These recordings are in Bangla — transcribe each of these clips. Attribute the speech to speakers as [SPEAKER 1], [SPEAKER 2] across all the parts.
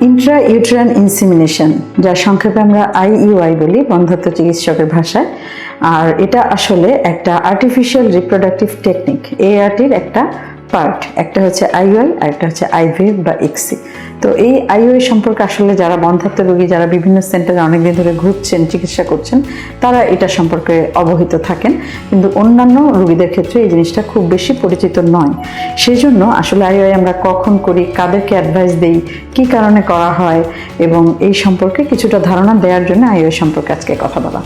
[SPEAKER 1] ইন্ট্রা ইউট্রান ইনসিমিনেশন যা সংক্ষেপে আমরা আইইউআই বলি, বন্ধত্ব চিকিৎসকের ভাষায়। আর এটা আসলে একটা আর্টিফিশিয়াল রিপ্রোডাক্টিভ টেকনিক এআরটির একটা পার্ট একটা হচ্ছে আইওআই আর একটা হচ্ছে আইভিএফ বা ইক্সি তো এই আইওআই সম্পর্কে আসলে যারা বন্ধাত্ম রোগী, যারা বিভিন্ন সেন্টারে অনেকদিন ধরে ঘুরছেন, চিকিৎসা করছেন, তারা এটা সম্পর্কে অবহিত থাকেন। কিন্তু অন্যান্য রোগীদের ক্ষেত্রে এই জিনিসটা খুব বেশি পরিচিত নয়। সেই জন্য আসলে আইওআই আমরা কখন করি, কাদেরকে অ্যাডভাইস দেই, কি কারণে করা হয়, এবং এই সম্পর্কে কিছুটা ধারণা দেওয়ার জন্য আইওআই সম্পর্কে আজকে কথা বলা।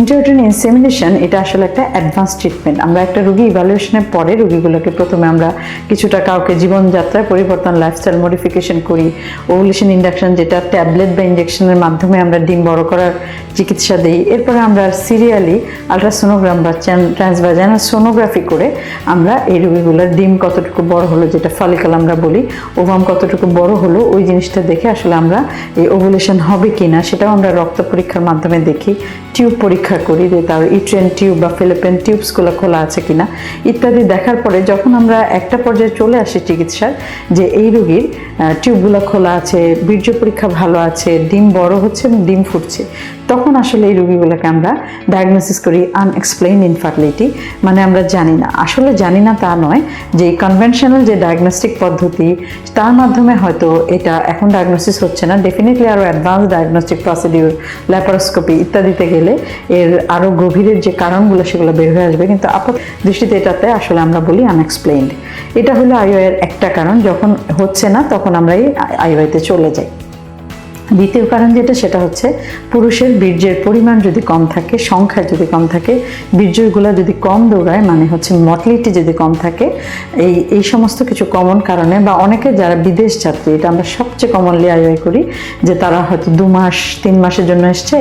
[SPEAKER 1] ইন্টারভিউটিন ইনসেমিনেশন এটা আসলে একটা অ্যাডভান্স ট্রিটমেন্ট আমরা একটা রুগী ইভ্যালুয়েশনের পরে রুগীগুলোকে প্রথমে আমরা কিছুটা কাউকে জীবনযাত্রায় পরিবর্তন লাইফস্টাইল মডিফিকেশন করি। ওভুলেশন ইন্ডাকশন যেটা ট্যাবলেট বা ইঞ্জেকশনের মাধ্যমে আমরা ডিম বড় করার চিকিৎসা দিই। এরপরে আমরা সিরিয়ালি আলট্রাসোনোগ্রাম বা ট্রান্সভাজানাল সোনোগ্রাফি করে আমরা এই রোগীগুলোর ডিম কতটুকু বড় হলো, যেটা ফলিকাল আমরা বলি ওভাম কতটুকু বড় হলো, ওই জিনিসটা দেখে আসলে আমরা এই ওভুলেশন হবে কি না সেটাও আমরা রক্ত পরীক্ষার মাধ্যমে দেখি টিউব পরীক্ষা করি যে তার ইট্রেন টিউব বা ফিলিপেন টিউবসগুলো খোলা আছে কিনা, ইত্যাদি দেখার পরে যখন আমরা একটা পর্যায়ে চলে আসে চিকিৎসার, যে এই রোগীর টিউবগুলো খোলা আছে, বীর্য পরীক্ষা ভালো আছে, ডিম বড় হচ্ছে এবং ডিম ফুটছে। তখন আসলে এই রোগীগুলোকে আমরা ডায়াগনোসিস করি আনএক্সপ্লেইন ইনফার্টিলিটি মানে আমরা জানি না। আসলে জানি না তা নয় যে কনভেনশনাল যে ডায়াগনস্টিক পদ্ধতি, তার মাধ্যমে হয়তো এটা এখন ডায়াগনোসিস হচ্ছে না। ডেফিনেটলি আরও অ্যাডভান্স ডায়াগনস্টিক প্রসিডিউর ল্যাপারোস্কোপি ইত্যাদিতে গেলে এর আরও গভীরের যে কারণগুলো সেগুলো বের হয়ে আসবে। কিন্তু আপাত দৃষ্টিতে এটাতে আসলে আমরা বলি আনএক্সপ্লেইনড এটা হলো আইওয়ের একটা কারণ। যখন হচ্ছে না, তখন আমরা এই আইওয়াইতে চলে যাই। দ্বিতীয় কারণ যেটা, সেটা হচ্ছে পুরুষের বীর্যের পরিমাণ যদি কম থাকে, সংখ্যা যদি কম থাকে, বীর্যগুলো যদি কম দৌড়ায় মানে হচ্ছে মর্টিলিটি যদি কম থাকে, এই এই সমস্ত কিছু কমন কারণে, বা অনেকে যারা বিদেশ যাত্রী, এটা আমরা সবচেয়ে কমনলি আইওয়াই করি, যে তারা হয়তো দু মাস, তিন মাসের জন্য এসছে,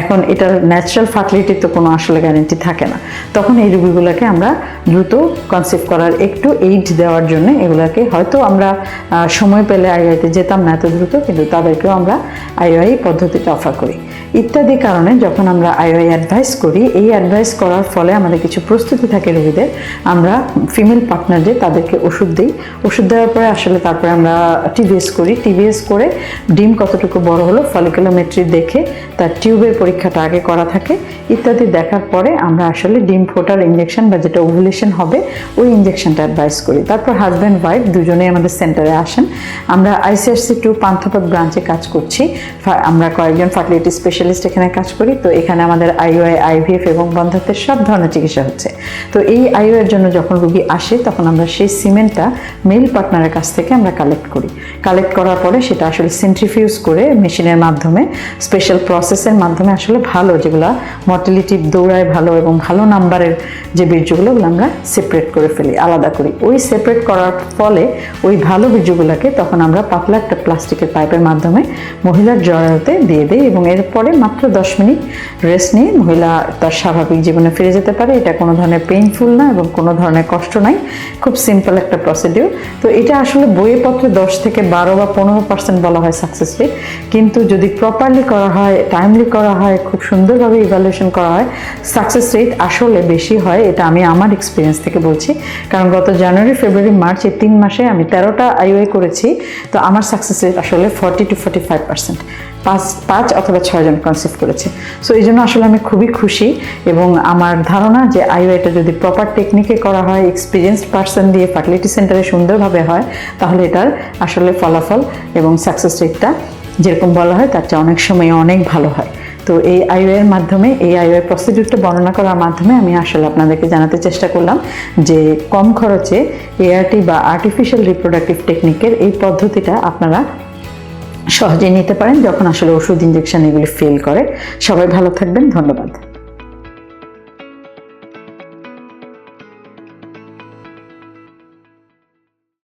[SPEAKER 1] এখন এটার ন্যাচারাল ফার্টিলিটির তো কোনো আসলে গ্যারেন্টি থাকে না। তখন এই রুগীগুলোকে আমরা দ্রুত কনসিভ করার, একটু এইড দেওয়ার জন্য এগুলোকে হয়তো আমরা সময় পেলে আইওয়াইতে যেতাম না এত দ্রুত, কিন্তু তাদেরকেও আমরা আইওআই পদ্ধতিটা অফার করি। ইত্যাদি কারণে যখন আমরা আইওআই অ্যাডভাইস করি, এই অ্যাডভাইস করার ফলে আমাদের কিছু প্রস্তুতি থাকে রোগীদের। আমরা ফিমেল পার্টনারদের তাদেরকে ওষুধ দিই। ওষুধ দেওয়ার পরে আসলে তারপরে আমরা টিভিএস করি। টিভিএস করে ডিম কতটুকু বড় হলো ফলিকুলোমেট্রি দেখে তার টিউবের পরীক্ষাটা আগে করা থাকে। ইত্যাদি দেখার পরে আমরা আসলে ডিম ফোটার ইঞ্জেকশন বা যেটা ওভুলেশন হবে, ওই ইঞ্জেকশনটা অ্যাডভাইস করি। তারপর হাজব্যান্ড ওয়াইফ দুজনেই আমাদের সেন্টারে আসেন। আমরা আইসিআরসি টু পান্থপথ ব্রাঞ্চে কাজ করছি। আমরা কয়েকজন ফার্টিলিটি স্পেশালিস্ট এখানে কাজ করি। তো এখানে আমাদের আইওআই, আইভিএফ এবং বন্ধাত্বের সব ধরনের চিকিৎসা হচ্ছে। তো এই আইও এর জন্য যখন রুগী আসে, তখন আমরা সেই সিমেন্টটা মেল পার্টনারের কাছ থেকে আমরা কালেক্ট করি। কালেক্ট করার পরে সেটা আসলে সেন্ট্রিফিউজ করে মেশিনের মাধ্যমে, স্পেশাল প্রসেসের মাধ্যমে আসলে ভালো, যেগুলো মর্টিলিটি দৌড়ায় ভালো এবং ভালো নাম্বারের যে বীর্যগুলো, ওগুলো আমরা সেপারেট করে ফেলি, আলাদা করি। ওই সেপারেট করার ফলে ওই ভালো বীর্যগুলোকে তখন আমরা পাতলা একটা প্লাস্টিকের পাইপের মাধ্যমে মহিলার জরায়ুতে দিয়ে দেয় এবং এরপরে মাত্র দশ মিনিট রেস্ট নিয়ে মহিলা তার স্বাভাবিক জীবনে ফিরে যেতে পারে। এটা কোনো ধরনের পেইনফুল না এবং কোনো ধরনের কষ্ট নাই। খুব সিম্পল একটা প্রসিডিউর তো এটা আসলে বইয়ে পত্রে দশ থেকে বারো বা পনেরো পার্সেন্ট বলা হয় সাকসেস রেট কিন্তু যদি প্রপারলি করা হয় টাইমলি করা হয়, খুব সুন্দরভাবে ইভ্যালুয়েশন করা হয় সাকসেস রেট আসলে বেশি হয়, এটা আমি আমার এক্সপিরিয়েন্স থেকে বলছি। কারণ গত জানুয়ারি, ফেব্রুয়ারি, মার্চ এই তিন মাসে আমি তেরোটা আইওআই করেছি। তো আমার সাকসেস রেট আসলে forty two forty five percent পাঁচ পাঁচ অথবা ছয়জন কনসিভ করেছে। সো এই জন্য আসলে আমি খুবই খুশি এবং আমার ধারণা যে আইওআইটা যদি প্রপার টেকনিকে করা হয় এক্সপিরিয়েন্সড পার্সন দিয়ে ফার্টিলিটি সেন্টারে সুন্দরভাবে হয়, তাহলে এটার আসলে ফলাফল এবং সাকসেস রেটটা যেরকম বলা হয়, তার চেয়ে অনেক সময় অনেক ভালো হয়। তো এই আইওয়ের মাধ্যমে, এই আইওয়ের প্রসিডিউরটা বর্ণনা করার মাধ্যমে আমি আসলে আপনাদেরকে জানাতে চেষ্টা করলাম যে কম খরচে এআরটি বা আর্টিফিশিয়াল রিপ্রোডাক্টিভ টেকনিকের এই পদ্ধতিটা আপনারা সহজেই নিতে পারেন যখন আসলে ওষুধ ইঞ্জেকশন এগুলি ফেল করে। সবাই ভালো থাকবেন ধন্যবাদ।